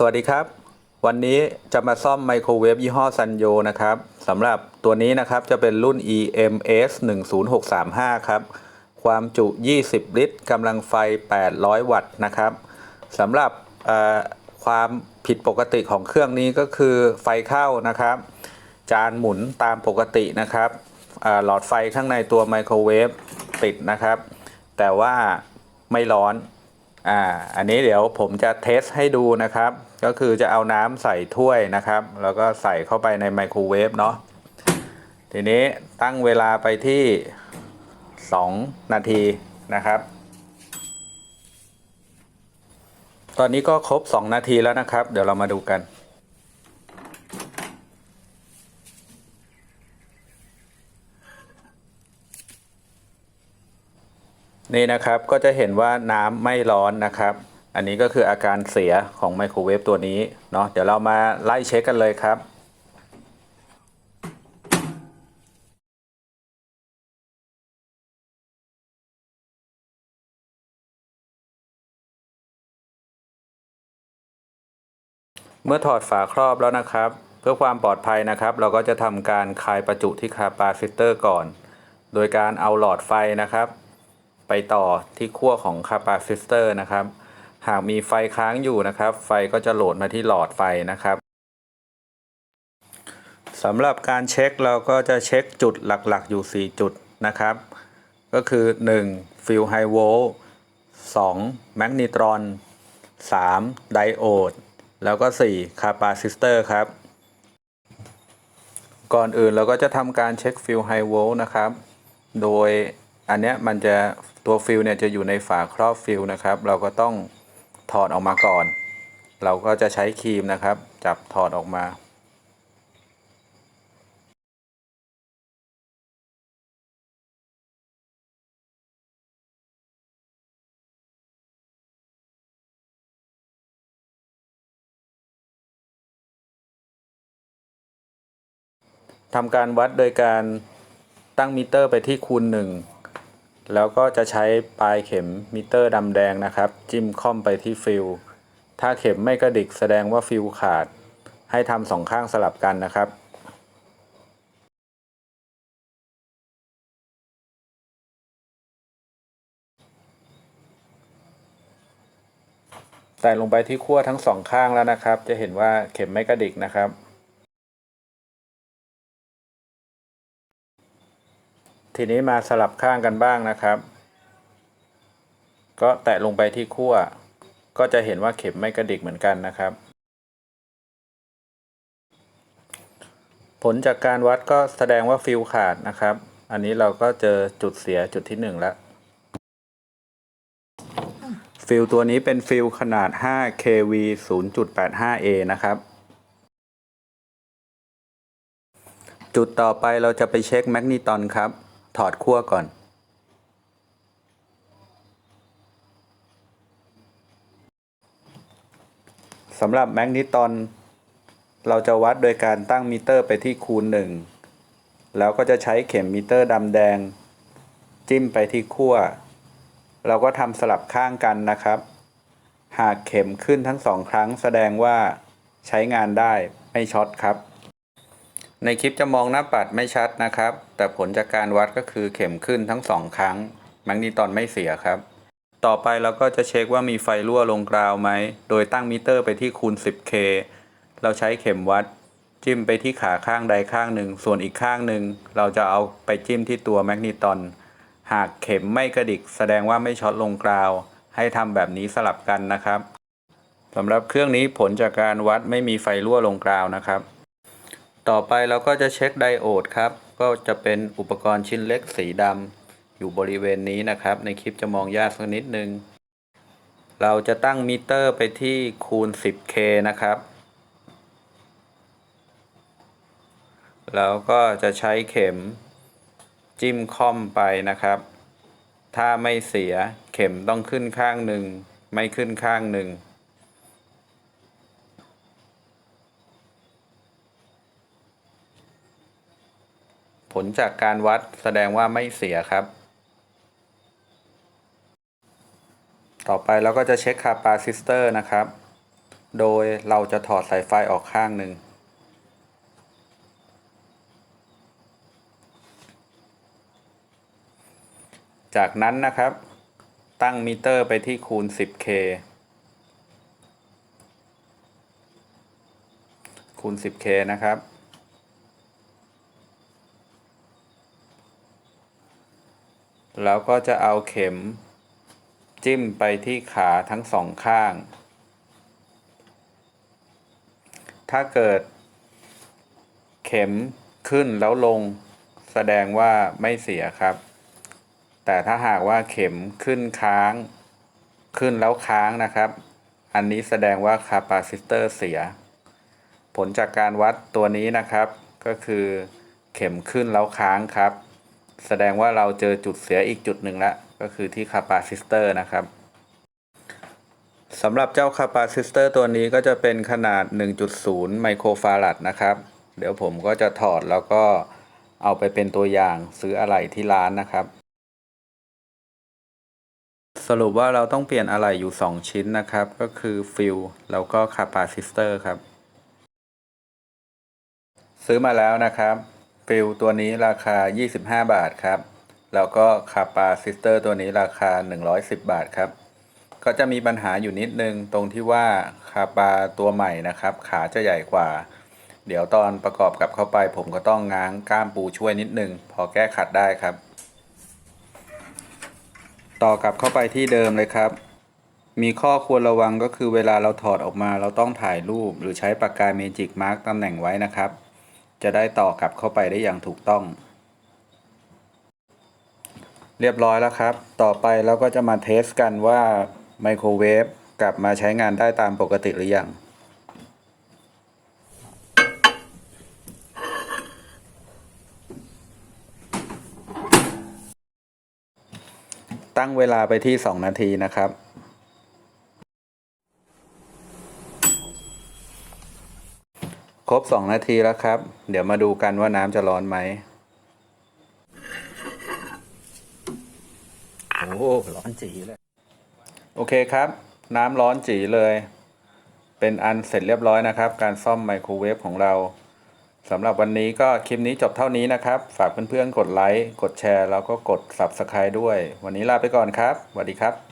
สวัสดีครับ วันนี้จะมาซ่อมไมโครเวฟยี่ห้อซันโยนะครับสำหรับตัวนี้นะครับจะเป็นรุ่น EMS 10635 ครับ ความจุ 20 ลิตรกำลังไฟ 800 วัตต์นะครับสำหรับความผิดปกติของเครื่องนี้ก็คือไฟเข้านะครับ จานหมุนตามปกตินะครับหลอดไฟข้างในตัวไมโครเวฟติดนะครับ แต่ว่าไม่ร้อน อ่าอันนี้เดี๋ยวผมจะเทสให้ดูนะครับ ก็คือจะเอาน้ำใส่ถ้วยนะครับ แล้วก็ใส่เข้าไปในไมโครเวฟเนาะทีนี้ตั้งเวลาไปที่ 2 นาทีนะครับ ตอนนี้ก็ครบ 2 นาทีแล้วนะครับ เดี๋ยวเรามาดูกัน นี่นะครับก็จะเห็นว่าน้ำไม่ร้อนนะครับ อันนี้ก็คืออาการเสียของไมโครเวฟตัวนี้เนาะเดี๋ยวเรามาไล่เช็คกันเลยครับเมื่อถอดฝาครอบแล้วนะครับ เพื่อความปลอดภัยนะครับ เราก็จะทำการคลายประจุที่คาปาซิเตอร์ก่อน โดยการเอาหลอดไฟนะครับ ไปต่อที่ขั้วของคาปาซิเตอร์นะครับ หากมีไฟค้างอยู่นะครับ ไฟก็จะโหลดมาที่หลอดไฟนะครับสำหรับการเช็คเราก็จะเช็คจุดหลักๆอยู่ 4 จุดนะครับ ก็คือ 1. ฟิลไฮโวลต์ 2. แมกนิตรอน 3. ไดโอด แล้วก็ 4. คาปาซิเตอร์ครับ ก่อนอื่นเราก็จะทำการเช็คฟิลไฮโวลต์นะครับ โดยอันเนี้ยมันจะ ตัวฟิลเนี่ยจะอยู่ในฝาครอบฟิลนะครับ เราก็ต้องถอดออกมาก่อน เราก็จะใช้ครีมนะครับ จับถอดออกมาทำการวัดโดยการตั้งมิเตอร์ไปที่คูณหนึ่ง แล้วก็จะใช้ปลายเข็มมิเตอร์ดำแดงนะครับ จิ้มค่อมไปที่ฟิลถ้าเข็มไม่กระดิกแสดงว่าฟิลขาด ให้ทำสองข้างสลับกันนะครับใส่ลงไปที่ขั้วทั้งสองข้างแล้วนะครับ จะเห็นว่าเข็มไม่กระดิกนะครับ ทีนี้มาสลับข้างกันบ้างนะครับ ก็แตะลงไปที่ขั้ว ก็จะเห็นว่าเข็มไม่กระดิกเหมือนกันนะครับ ผลจากการวัดก็แสดงว่าฟิลขาดนะครับ อันนี้เราก็เจอจุดเสียจุดที่หนึ่งแล้วฟิลตัวนี้เป็นฟิลขนาด 5 kV 0.85A นะครับ จุดต่อไปเราจะไปเช็คแมกนีตอนครับ ถอดขั้วก่อน สำหรับแมกนีตอนเราจะวัดโดยการตั้งมิเตอร์ไปที่คูณหนึ่งแล้วก็จะใช้เข็มมิเตอร์ดำแดง จิ้มไปที่ขั้ว เราก็ทำสลับข้างกันนะครับ หากเข็มขึ้นทั้งสองครั้งแสดงว่าใช้งานได้ไม่ช็อตครับ ในคลิปจะมองหน้าปัดไม่ชัดนะครับ แต่ผลจากการวัดก็คือเข็มขึ้นทั้งสองครั้งแมกนีตอนไม่เสียครับ ต่อไปเราก็จะเช็คว่ามีไฟรั่วลงกราวไหม โดยตั้งมิเตอร์ไปที่คูณ 10K เราใช้เข็มวัด จิ้มไปที่ขาข้างใดข้างหนึ่ง ส่วนอีกข้างหนึ่ง เราจะเอาไปจิ้มที่ตัวแมกนีตอน หากเข็มไม่กระดิก แสดงว่าไม่ช็อตลงกราว ให้ทำแบบนี้สลับกันนะครับสำหรับเครื่องนี้ผลจากการวัดไม่มีไฟรั่วลงกราวนะครับ ต่อไปเราก็จะเช็คไดโอดครับ ก็จะเป็นอุปกรณ์ชิ้นเล็กสีดำอยู่บริเวณนี้นะครับ ในคลิปจะมองยากสักนิดนึง เราจะตั้งมิเตอร์ไปที่คูณ 10K นะครับ แล้วก็จะใช้เข็มจิ้มค่อมไปนะครับ ถ้าไม่เสียเข็มต้องขึ้นข้างหนึ่ง ไม่ขึ้นข้างหนึ่ง ผลจากการวัดแสดงว่าไม่เสียครับ ต่อไปเราก็จะเช็คคาปาซิสเตอร์นะครับ โดยเราจะถอดสายไฟออกข้างหนึ่งจากนั้นนะครับ ตั้งมิเตอร์ไปที่คูณ 10K คูณ 10K นะครับ แล้วก็จะเอาเข็ม จิ้มไปที่ขาทั้งสองข้าง ถ้าเกิด เข็มขึ้นแล้วลง แสดงว่าไม่เสียครับ แต่ถ้าหากว่าเข็มขึ้นค้าง ขึ้นแล้วค้างนะครับ อันนี้แสดงว่าคาปาซิเตอร์เสีย ผลจากการวัดตัวนี้นะครับ ก็คือเข็มขึ้นแล้วค้างครับ แสดงว่าเราเจอจุดเสียอีกจุดหนึ่งแล้วก็คือที่คาปาซิสเตอร์นะครับสำหรับเจ้าคาปาซิสเตอร์ตัวนี้ก็จะเป็นขนาด 1.0 ไมโครฟารัดนะครับ เดี๋ยวผมก็จะถอดแล้วก็เอาไปเป็นตัวอย่างซื้ออะไหล่ที่ร้านนะครับ สรุปว่าเราต้องเปลี่ยนอะไหล่อยู่ 2 ชิ้นนะครับ ก็คือฟิลแล้วก็คาปาซิสเตอร์ครับ ซื้อมาแล้วนะครับ ฟิลตัวนี้ราคา 25 บาทครับ แล้วก็คาปาซิสเตอร์ตัวนี้ราคา 110 บาทครับ ก็จะมีปัญหาอยู่นิดนึงตรงที่ว่าคาปาตัวใหม่นะครับ ขาจะใหญ่กว่า เดี๋ยวตอนประกอบกับเข้าไป ผมก็ต้องง้างก้ามปูช่วยนิดนึง พอแก้ขัดได้ครับ ต่อกลับเข้าไปที่เดิมเลยครับ มีข้อควรระวังก็คือเวลาเราถอดออกมา เราต้องถ่ายรูป หรือใช้ปากกาเมจิกมาร์กตำแหน่งไว้นะครับ จะได้ต่อกลับเข้าไปได้อย่างถูกต้อง เรียบร้อยแล้วครับ ต่อไปเราก็จะมาเทสกันว่าไมโครเวฟกลับมาใช้งานได้ตามปกติหรือยังตั้งเวลาไปที่ 2 นาทีนะครับ ครบ 2 นาทีแล้วครับ เดี๋ยวมาดูกันว่าน้ำจะร้อนไหมโอ้โหร้อนจีเลย โอเคครับ น้ำร้อนจีเลย เป็นอันเสร็จเรียบร้อยนะครับ การซ่อมไมโครเวฟของเราสำหรับวันนี้ก็คลิปนี้จบเท่านี้นะครับ ฝากเพื่อนๆ กดไลค์ กดแชร์ แล้วก็กด Subscribe ด้วย วันนี้ลาไปก่อนครับสวัสดีครับ